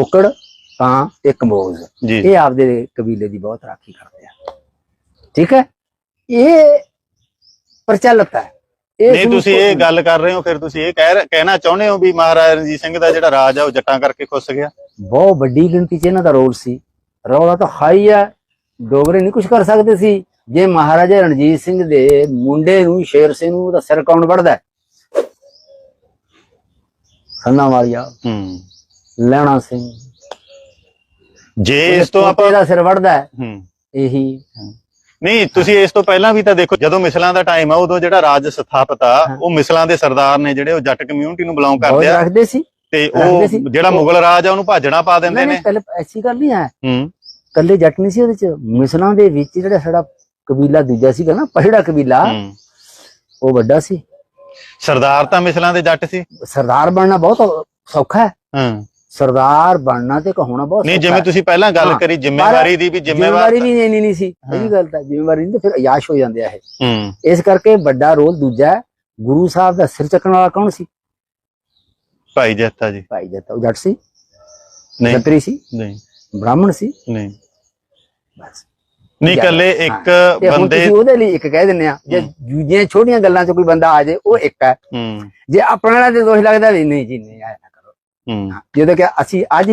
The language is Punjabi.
ਕੁੱਕੜ ਕਾਂ ਤੇ ਕੰਬੋਜ ਜੀ। ਇਹ ਆਪਦੇ ਕਬੀਲੇ ਦੀ ਬਹੁਤ ਰਾਖੀ ਕਰਦੇ ਆ। ਠੀਕ ਹੈ? ਇਹ ਪ੍ਰਚਲਿਤ ਹੈ। ਨਹੀਂ ਤੁਸੀਂ ਇਹ ਗੱਲ ਕਰ ਰਹੇ ਹੋ ਫਿਰ ਤੁਸੀਂ ਇਹ ਕਹਿ ਕਹਿਣਾ ਚਾਹੁੰਦੇ ਹੋ ਵੀ ਮਹਾਰਾਜਾ ਰਣਜੀਤ ਸਿੰਘ ਦਾ ਜਿਹੜਾ ਰਾਜ ਆ ਉਹ ਜੱਟਾਂ ਕਰਕੇ ਖੁੱਸ ਗਿਆ? ਬਹੁਤ ਵੱਡੀ ਗਿਣਤੀ 'ਚ ਇਹਨਾਂ ਦਾ ਰੋਲ ਸੀ। ਰੌਲਾ ਤਾਂ ਹਾਈ ਹੈ ਡੋਗਰੇ ਨਹੀਂ ਕੁਝ ਕਰ ਸਕਦੇ ਸੀ। ਜੇ ਮਹਾਰਾਜਾ ਰਣਜੀਤ ਸਿੰਘ ਦੇ ਮੁੰਡੇ ਨੂੰ ਸ਼ੇਰ ਸਿੰਘ ਨੂੰ ਉਹਦਾ ਸਿਰ ਕੌਣ ਵੜਦਾ ਸੰਨਾ ਵਾਲੀਆ ਹੂੰ। ਲੈਣਾ ਸਿੰਘ ਜੇ ਇਸ ਤੋਂ ਆਪਾਂ ਦਾ ਸਿਰ ਵੜਦਾ ਹੂੰ। ਇਹੀ। ਨਹੀਂ ਤੁਸੀਂ ਇਸ ਤੋਂ ਪਹਿਲਾਂ ਵੀ ਤਾਂ ਦੇਖੋ ਜਦੋਂ ਮਿਸਲਾਂ ਦਾ ਟਾਈਮ ਆ ਉਦੋਂ ਜਿਹੜਾ ਰਾਜ ਸਥਾਪਿਤ ਆ ਉਹ ਮਿਸਲਾਂ ਦੇ ਸਰਦਾਰ ਨੇ ਜਿਹੜੇ ਉਹ ਜੱਟ ਕਮਿਊਨਿਟੀ ਨੂੰ ਬਿਲੋਂਗ ਕਰਦੇ ਆ। ਰੱਖਦੇ ਸੀ। ਤੇ ਉਹ। ਜਿਹੜਾ ਮੁਗਲ ਰਾਜ ਆ ਉਹਨੂੰ ਭਾਜਣਾ ਪਾ ਦਿੰਦੇ ਨੇ। ਨਹੀਂ ਐਸੀ ਗੱਲ ਨਹੀਂ ਹੈ। ਹੂੰ। ਕੱਲੇ ਜੱਟ ਨਹੀਂ ਸੀ ਉਹਦੇ ਚ। ਮਿਸਲਾਂ ਦੇ ਵਿੱਚ ਜਿਹੜਾ ਸਾਡਾ ਕਬੀਲਾ ਦੂਜਾ ਸੀਗਾ ਨਾ ਪਹਿੜਾ ਕਬੀਲਾ ਹੂੰ। ਉਹ ਵੱਡਾ ਸੀ। ਸਰਦਾਰ ਤਾਂ ਮਿਸਲਾਂ ਦੇ ਜੱਟ ਸੀ। ਸਰਦਾਰ ਬਣਨਾ ਬਹੁਤ ਸੌਖਾ ਹੈ। ਹਾਂ। ਸਰਦਾਰ ਬਣਨਾ ਤੇ ਕਹਾਉਣਾ ਬਹੁਤ ਨਹੀਂ ਜਿਵੇਂ। ਤੁਸੀਂ ਪਹਿਲਾਂ ਗੱਲ। ਕਰੀ ਜ਼ਿੰਮੇਵਾਰੀ ਦੀ ਵੀ ਜ਼ਿੰਮੇਵਾਰ ਵੀ ਇੰਨੀ ਨਹੀਂ ਸੀ। ਇਹ ਗੱਲ ਤਾਂ ਜ਼ਿੰਮੇਵਾਰੀ ਨਹੀਂ ਤੇ ਫਿਰ ਅਯਾਸ਼ ਹੋ ਜਾਂਦੇ ਆ ਇਹ। ਇਸ ਕਰਕੇ ਵੱਡਾ ਰੋਲ ਦੂਜਾ ਗੁਰੂ ਸਾਹਿਬ ਦਾ ਸਿਰ ਚੱਕਣ ਵਾਲਾ ਕੌਣ ਸੀ? ਭਾਈ ਜੱਤਾ ਜੀ। ਭਾਈ ਜੱਤਾ ਉਹ ਜੱਟ ਸੀ? ਨਹੀਂ। ਛਤਰੀ ਸੀ? ਨਹੀਂ। ਬ੍ਰਾਹਮਣ ਸੀ? ਨਹੀਂ। ਬਸ। ਨਹੀਂ ਕੱਲੇ। ਇੱਕ ਬੰਦੇ ਉਹਦੇ ਲਈ ਇੱਕ ਕਹਿ ਦਿੰਦੇ ਆ ਜੇ ਦੂਜੀਆਂ ਛੋਟੀਆਂ ਗੱਲਾਂ 'ਚ ਕੋਈ ਬੰਦਾ ਆ ਜਾਏ ਉਹ ਇੱਕ ਹੈ। ਹੂੰ। ਜੇ ਆਪਣੇ ਨਾਲ ਤੇ ਦੋਸ਼ ਲੱਗਦਾ ਵੀ ਨਹੀਂ ਜੀ ਨਹੀਂ ਜਦੋਂ ਕਿ ਅਸੀਂ ਅੱਜ